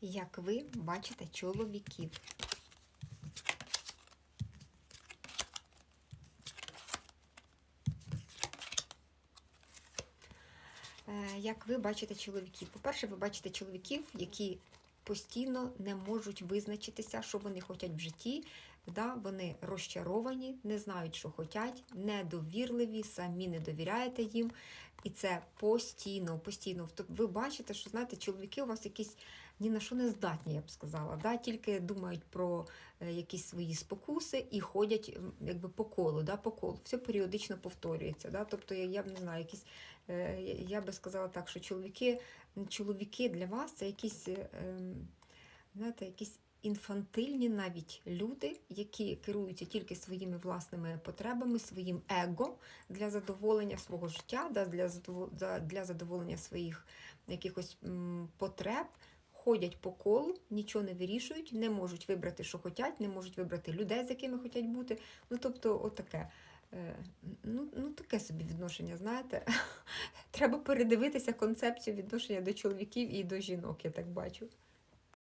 як ви бачите чоловіків. Е, Як ви бачите чоловіків? По-перше, ви бачите чоловіків, які постійно не можуть визначитися, що вони хочуть в житті. Да? Вони розчаровані, не знають, що хочуть, недовірливі, самі не довіряєте їм. І це постійно, постійно. Ви бачите, що знаєте, чоловіки у вас якісь ні на що не здатні, я б сказала. Да? Тільки думають про е, якісь свої спокуси і ходять якби по колу, да? по колу. Все періодично повторюється. Да? Тобто, я, я б не знаю, якісь, е, я- я би сказала так, що чоловіки, чоловіки для вас це якісь, е, ем, знаєте, якісь інфантильні навіть люди, які керуються тільки своїми власними потребами, своїм его для задоволення свого життя, для, задовол- за- для задоволення своїх якихось потреб. Ходять по колу, нічого не вирішують, не можуть вибрати, що хочуть, не можуть вибрати людей, з якими хочуть бути. Ну, тобто, отаке. Е, Ну, ну, таке собі відношення, знаєте. Треба передивитися концепцію відношення до чоловіків і до жінок, я так бачу.